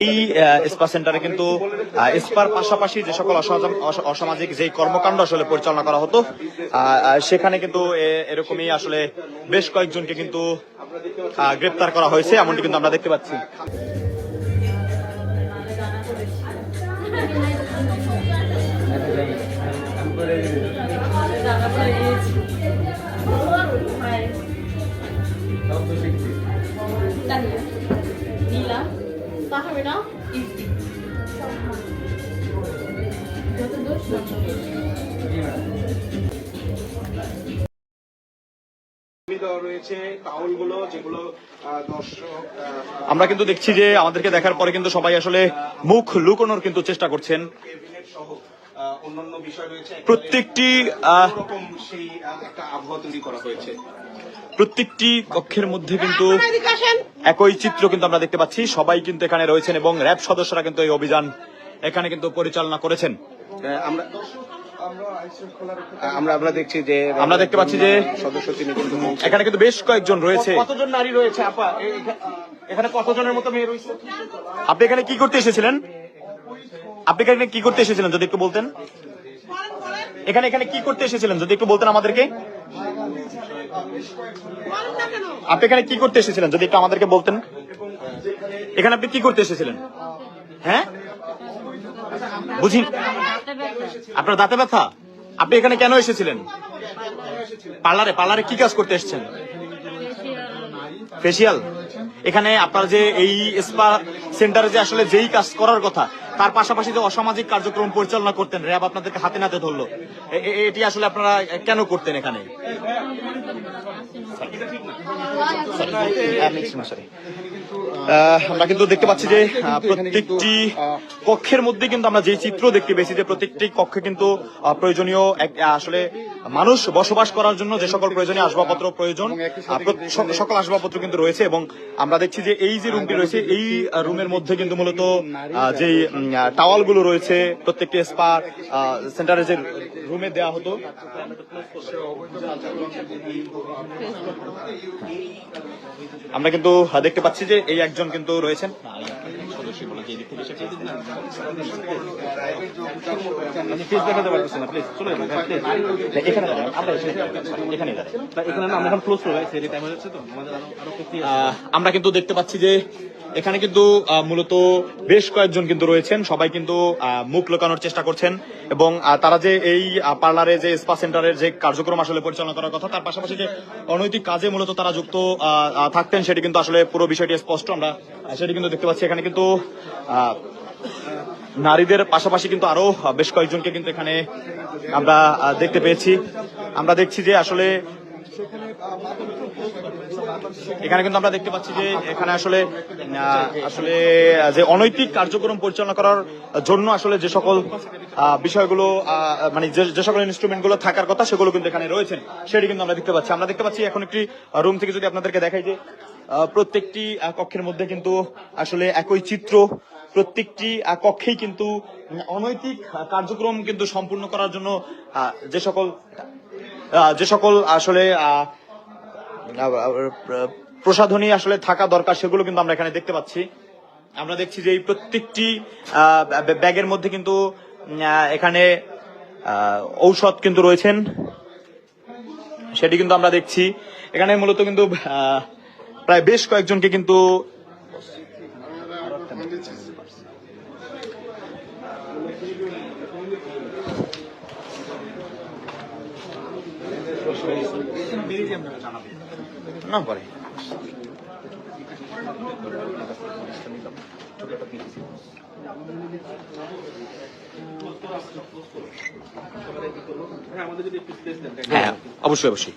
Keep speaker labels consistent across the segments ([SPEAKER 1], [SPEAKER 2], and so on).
[SPEAKER 1] এই স্পা সেন্টারে কিন্তু স্পার পাশাপাশি যে সকল অসামাজিক অস- যে কর্মকাণ্ড আসলে পরিচালনা করা হতো সেখানে কিন্তু এরকমই আসলে বেশ কয়েকজনকে কিন্তু গ্রেপ্তার করা হয়েছে, এমনটি কিন্তু আমরা দেখতে পাচ্ছি
[SPEAKER 2] Daniel.
[SPEAKER 1] আমরা কিন্তু দেখছি যে আমাদেরকে দেখার পরে কিন্তু সবাই আসলে মুখ লুকোনোর কিন্তু চেষ্টা করছেন।
[SPEAKER 3] অন্যান্য বিষয় রয়েছে।
[SPEAKER 1] প্রত্যেকটি
[SPEAKER 3] রকম সেই একটা আবহাওয়া তৈরি করা হয়েছে।
[SPEAKER 1] প্রত্যেকটি কক্ষের মধ্যে কিন্তু একই চিত্র কিন্তু আমরা দেখতে পাচ্ছি। সবাই কিন্তু এখানে রয়েছেন এবং র্যাব সদস্যরা কিন্তু এই অভিযান এখানে কিন্তু পরিচালনা করেছেন।
[SPEAKER 3] আমরা আহ, আমরা আমরা দেখছি যে
[SPEAKER 1] আমরা দেখতে পাচ্ছি যে
[SPEAKER 3] সদস্য তিনি কিন্তু
[SPEAKER 1] এখানে কিন্তু বেশ কয়েকজন রয়েছে।
[SPEAKER 3] কতজন নারী রয়েছে? আপা এখানে কতজনের মতো মেয়ে রয়েছে?
[SPEAKER 1] আপনি এখানে কি করতে এসেছিলেন? আপনি এখানে কি করতে এসেছিলেন যদি একটু বলতেন? এখানে এখানে কি করতে এসেছিলেন যদি একটু বলতেন আমাদেরকে? আপনি এখানে কি করতে এসেছিলেন যদি একটু আমাদেরকে বলতেন? এখানে আপনি কি করতে এসেছিলেন? হ্যাঁ? বুঝি? আপনার দাঁতে ব্যথা? আপনি এখানে কেন এসেছিলেন? পার্লারে পার্লারে কি কাজ করতে এসেছেন? ফেসিয়াল এখানে আপনার যে এই স্পা সেন্টারে যে আসলে যেই কাজ করার কথা তার পাশাপাশি যে অসামাজিক কার্যক্রম পরিচালনা করতেন র্যাব আপনাদেরকে হাতে নাতে ধরলো। এটি আসলে আপনারা কেন করতেন এখানে. আহ, আমরা কিন্তু দেখতে পাচ্ছি যে প্রত্যেকটি কক্ষের মধ্যে কিন্তু আমরা যে চিত্র দেখতে পেয়েছি যে প্রত্যেকটি কক্ষে কিন্তু প্রয়োজনীয় আসলে মানুষ বসবাস করার জন্য যে সকল প্রয়োজনীয় আসবাবপত্র প্রয়োজন সকল আসবাবপত্র কিন্তু রয়েছে এবং আমরা দেখছি যে এই যে রুমটি রয়েছে এই রুমের মধ্যে কিন্তু মূলত আহ, যেই টাওয়ালগুলো রয়েছে প্রত্যেকটি স্পা সেন্টারে যে রুমে দেওয়া হতো। আমরা কিন্তু দেখতে পাচ্ছি যে এই একজন কিন্তু রয়েছেন। আমরা কিন্তু দেখতে পাচ্ছি যে এখানে কিন্তু মূলত বেশ কয়েকজন কিন্তু রয়েছেন। সবাই কিন্তু মুখ লুকানোর চেষ্টা করছেন এবং তারা যে এই পার্লারে যে স্পা সেন্টারের যে কার্যক্রম আসলে পরিচালনা করার কথা, তার পাশাপাশি যে অনৈতিক কাজে মূলত তারা যুক্ত থাকতেন, সেটি কিন্তু আসলে পুরো বিষয়টি স্পষ্ট। আমরা সেটি কিন্তু দেখতে পাচ্ছি। এখানে কিন্তু নারীদের পাশাপাশি কিন্তু আরও বেশ কয়েকজনকে কিন্তু এখানে আমরা দেখতে পেয়েছি। আমরা দেখছি যে আসলে এখানে কিন্তু আমরা দেখতে পাচ্ছি যে এখানে আসলে আসলে যে অনৈতিক কার্যক্রম পরিচালনা করার জন্য আসলে যে সকল বিষয়গুলো মানে যে- সকল ইনস্ট্রুমেন্টগুলো থাকার কথা সেগুলো কিন্তু এখানে রয়েছেন সেটি কিন্তু আমরা দেখতে পাচ্ছি। আমরা দেখতে পাচ্ছি এখন একটি রুম থেকে যদি আপনাদেরকে দেখাই যে প্রত্যেকটি কক্ষের মধ্যে কিন্তু আসলে একই চিত্র প্রত্যেকটি কক্ষেই কিন্তু অনৈতিক কার্যক্রম কিন্তু সম্পূর্ণ করার জন্য যে সকল যে সকল আসলে প্রসাধনী আসলে থাকা দরকার, সেগুলো কিন্তু আমরা এখানে দেখতে পাচ্ছি। আমরা দেখছি যে এই প্রত্যেকটি ব্যাগের মধ্যে কিন্তু এখানে ঔষধ কিন্তু রয়েছেন। সেটি কিন্তু আমরা দেখছি। এখানে মূলত কিন্তু প্রায় বেশ কয়েকজনকে কিন্তু না
[SPEAKER 4] হ্যাঁ
[SPEAKER 1] অবশ্যই অবশ্যই।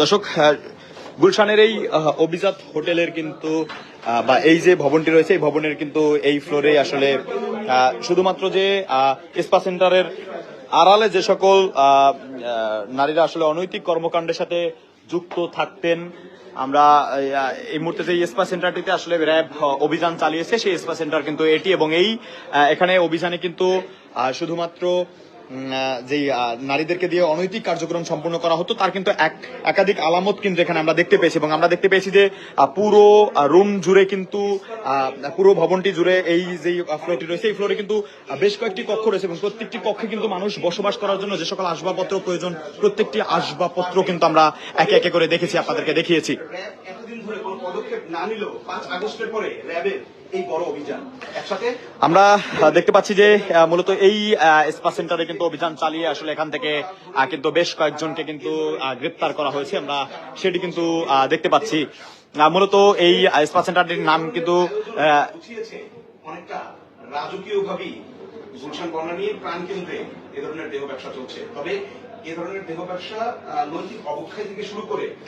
[SPEAKER 1] দর্শক গুলশানের এই অভিজাত হোটেলের কিন্তু বা এই যে ভবনটি রয়েছে, এই ভবনের কিন্তু এই ফ্লোরে আসলে শুধুমাত্র যে স্পা সেন্টারের আড়ালে যে সকল নারীরা আসলে অনৈতিক কর্মকাণ্ডের সাথে যুক্ত থাকতেন, আমরা এই মুহূর্তে যে ইস্পা সেন্টারটিতে আসলে র্যাব অভিযান চালিয়েছে, সেই ইস্পা সেন্টার কিন্তু এটি এবং এই এখানে অভিযানে কিন্তু শুধুমাত্র যেই নারীদেরকে দিয়ে অনৈতিক কার্যক্রম সম্পূর্ণ করা হতো, তার কিন্তু এক একাধিক আলামত কিন্তু এখানে আমরা দেখতে পেয়েছি এবং আমরা দেখতে পেয়েছি যে পুরো রুম জুড়ে কিন্তু পুরো ভবনটি জুড়ে এই যে ফ্লোরটি রয়েছে, এই ফ্লোরে কিন্তু বেশ কয়েকটি কক্ষ রয়েছে এবং প্রত্যেকটি কক্ষে কিন্তু মানুষ বসবাস করার জন্য যে সকল আসবাবপত্র প্রয়োজন, প্রত্যেকটি আসবাবপত্র কিন্তু আমরা একে একে করে দেখেছি, আপনাদেরকে দেখিয়েছি।
[SPEAKER 3] এতদিন ধরে কোনো পদক্ষেপ না নিল পাঁচ আগস্টের পরে র্যাবের এই বড় অভিযান একসাথে?
[SPEAKER 1] আমরা দেখতে পাচ্ছি যে মূলত এই স্পা সেন্টারে কিন্তু অভিযান চালিয়ে আসলে এখান থেকে কিন্তু বেশ কয়েকজনকে কিন্তু গ্রেপ্তার করা হয়েছে। আমরা সেটি কিন্তু দেখতে পাচ্ছি। মূলত এই স্পা সেন্টারটির নাম কিন্তু
[SPEAKER 3] অনেকটা রাজকীয় ভাবেই গুলশান বর্ণালী প্রাণ কেন্দ্রে এ ধরনের দেহ ব্যবসা চলছে। তবে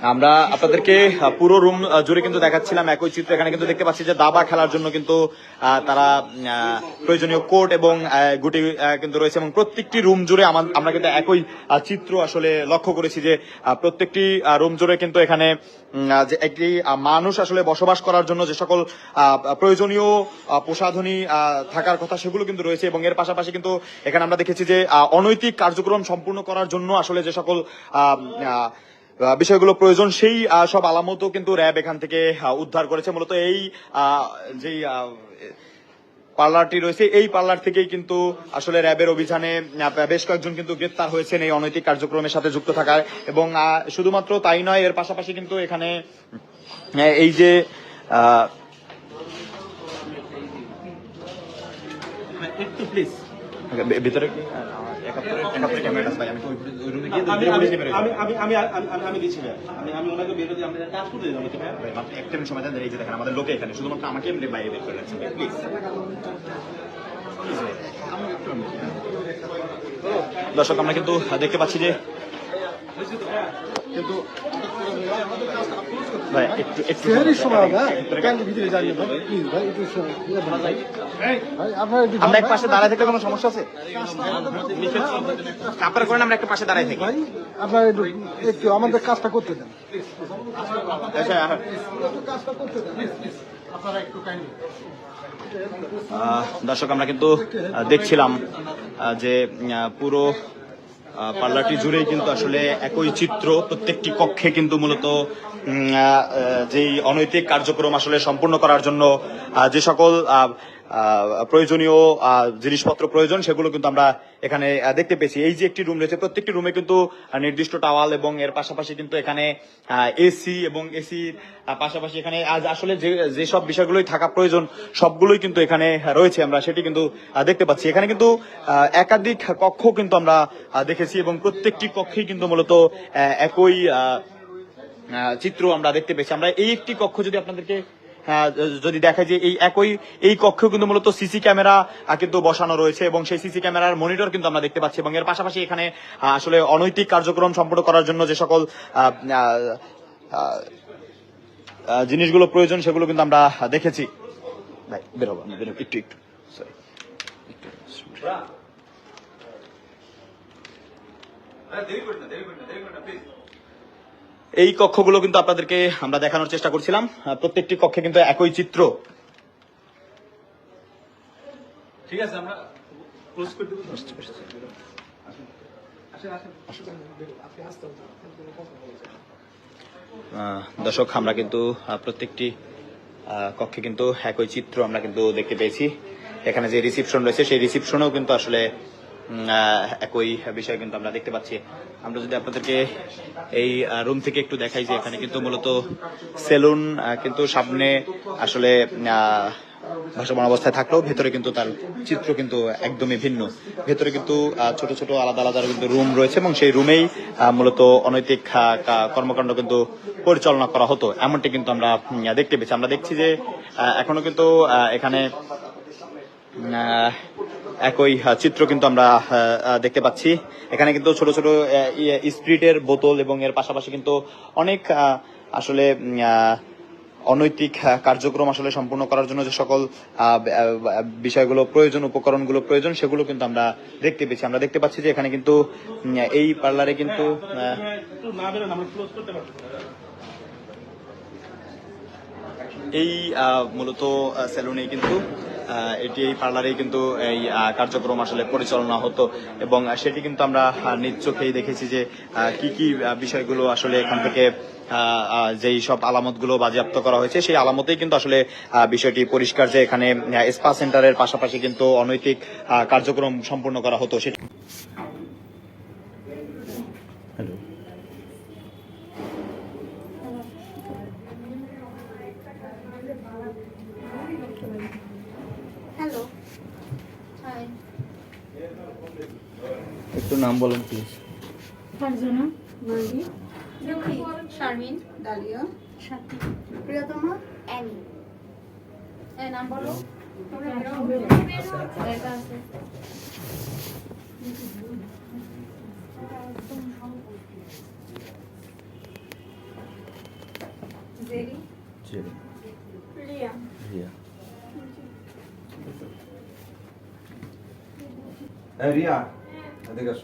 [SPEAKER 1] আমরা আপনাদেরকে পুরো রুম জুড়ে কিন্তু দেখাচ্ছিলাম। একই চিত্র এখানে কিন্তু দেখতে পাচ্ছি যে দাবা খেলার জন্য কিন্তু তারা প্রয়োজনীয় কোর্ট এবং গুটি কিন্তু রয়েছে এবং প্রত্যেকটি রুম জুড়ে আমরা কিন্তু একই চিত্র আসলে লক্ষ্য করেছি যে প্রত্যেকটি রুম জুড়ে কিন্তু এখানে যে একটি মানুষ আসলে বসবাস করার জন্য যে সকল আহ, প্রয়োজনীয় প্রসাধনী আহ, থাকার কথা সেগুলো কিন্তু রয়েছে এবং এর পাশাপাশি কিন্তু এখানে আমরা দেখেছি যে অনৈতিক কার্যক্রম সম্পূর্ণ করার জন্য আসলে যে সকল বিষয়গুলো প্রয়োজন সেই সব আলামতও কিন্তু র্যাব এখান থেকে উদ্ধার করেছে। মূলত এই আহ, পার্লারটি রয়েছে এই পার্লার থেকেই কিন্তু আসলে র্যাবের অভিযানে বেশ কয়েকজন কিন্তু গ্রেপ্তার হয়েছেন এই অনৈতিক কার্যক্রমের সাথে যুক্ত থাকার। এবং শুধুমাত্র তাই নয় এর পাশাপাশি কিন্তু এখানে এই যে
[SPEAKER 4] একটু প্লিজ
[SPEAKER 1] ভিতরে ভাই, আমি একটা সময় আমাদের লোকে এখানে শুধুমাত্র আমাকে এমনি দর্শক আমরা কিন্তু দেখতে পাচ্ছি যে কিন্তু ভাই একটু একটু
[SPEAKER 5] সময় হবে
[SPEAKER 1] ভিতরে
[SPEAKER 5] জানিয়ে ভাই? প্লিজ ভাই একটু ভাই ভাই আপনারা একটু
[SPEAKER 1] আমরা এক পাশে দাঁড়ায় থাকলে কোনো সমস্যা আছে? আপনারা করেন আমরা একটা পাশে দাঁড়ায় থাকি।
[SPEAKER 5] ভাই আপনারা একটু একটু আমাদের কাজটা করতে দেন।
[SPEAKER 1] আচ্ছা দর্শক আমরা কিন্তু দেখছিলাম যে পুরো পার্লারটি জুড়েই কিন্তু আসলে একই চিত্র, প্রত্যেকটি কক্ষে কিন্তু মূলত যেই অনৈতিক কার্যক্রম আসলে সম্পূর্ণ করার জন্য যে সকল প্রয়োজনীয় জিনিসপত্র প্রয়োজন, সেগুলো কিন্তু আমরা এখানে দেখতে পেয়েছি। এই যে একটি রুম রয়েছে, প্রত্যেকটি রুমে কিন্তু নির্দিষ্ট টাওয়াল এবং এর পাশাপাশি কিন্তু এখানে এসি এবং এসির পাশাপাশি এখানে, আজ আসলে যে, যেসব বিষয়গুলোই থাকা প্রয়োজন, সবগুলোই কিন্তু এখানে রয়েছে। আমরা সেটি কিন্তু দেখতে পাচ্ছি। এখানে কিন্তু একাধিক কক্ষ কিন্তু আমরা দেখেছি এবং প্রত্যেকটি কক্ষেই কিন্তু মূলত একই চিত্র আমরা দেখতে পেয়েছি। আমরা এই একটি কক্ষ যদি আপনাদেরকে যদি দেখা যে এই একই এই কক্ষেও কিন্তু মূলত সিসি ক্যামেরা কিন্তু বসানো রয়েছে এবং সেই সিসি ক্যামেরার মনিটর কিন্তু আমরা দেখতে পাচ্ছি এবং এর পাশাপাশি এখানে আসলে অনৈতিক কার্যক্রম সম্পূর্ণ করার জন্য যে সকল জিনিসগুলো প্রয়োজন সেগুলো কিন্তু আমরা দেখেছি। ভাই বের হব আমি বের হব, একটু একটু সরি এই কক্ষগুলো কিন্তু আপনাদেরকে আমরা দেখানোর চেষ্টা করছিলাম। প্রত্যেকটি কক্ষে কিন্তু একই চিত্র।
[SPEAKER 4] ঠিক আছে আমরা ক্লোজ করে দেবো।
[SPEAKER 1] দর্শক আমরা কিন্তু প্রত্যেকটি কক্ষে কিন্তু একই চিত্র আমরা কিন্তু দেখতে পেয়েছি। এখানে যে রিসিপশন রয়েছে সেই রিসিপশনেও কিন্তু আসলে একই বিষয় কিন্তু আমরা দেখতে পাচ্ছি। আমরা যদি আপনাদেরকে এই রুম থেকে একটু দেখাই যে এখানে কিন্তু মূলত সেলুন কিন্তু সামনে আসলে ভাসমান অবস্থায় থাকলেও ভেতরে কিন্তু তার চিত্র কিন্তু একদমই ভিন্ন। ভেতরে কিন্তু ছোট ছোট আলাদা আলাদা কিন্তু রুম রয়েছে এবং সেই রুমেই মূলত অনৈতিক কর্মকাণ্ড কিন্তু পরিচালনা করা হতো। এমনটি কিন্তু আমরা দেখতে পেয়েছি। আমরা দেখছি যে এখনও কিন্তু এখানে একই চিত্র কিন্তু আমরা দেখতে পাচ্ছি। এখানে কিন্তু ছোট ছোট ইয়ে, বোতল এবং এর পাশাপাশি কিন্তু অনেক আসলে অনৈতিক কার্যক্রম আসলে সম্পূর্ণ করার জন্য যে সকল বিষয়গুলো প্রয়োজন উপকরণগুলো প্রয়োজন সেগুলো কিন্তু আমরা দেখতে পেয়েছি। আমরা দেখতে পাচ্ছি যে এখানে কিন্তু এই পার্লারে কিন্তু এই মূলত সেলুনেই কিন্তু এটি এই পার্লারেই কিন্তু এই কার্যক্রম আসলে পরিচালনা হতো এবং সেটি কিন্তু আমরা নিজ চোখেই দেখেছি যে কি কি বিষয়গুলো আসলে এখান থেকে যেই সব আলামতগুলো বাজেয়াপ্ত করা হয়েছে, সেই আলামতেই কিন্তু আসলে বিষয়টি পরিষ্কার যে এখানে স্পা সেন্টারের পাশাপাশি কিন্তু অনৈতিক কার্যক্রম সম্পূর্ণ করা হতো সেটি।
[SPEAKER 6] একটু নাম বলেন প্লিজ
[SPEAKER 2] ফারজানা মার্গি লক্ষ্মী শারমিন
[SPEAKER 7] ডালিয়া।
[SPEAKER 2] সাথী।
[SPEAKER 7] প্রিয়তমা অ্যানি।
[SPEAKER 2] এ নাম বলো।
[SPEAKER 7] Jerry.
[SPEAKER 6] Jerry.
[SPEAKER 2] Riya.
[SPEAKER 6] Riya.
[SPEAKER 5] Riya bastante casual.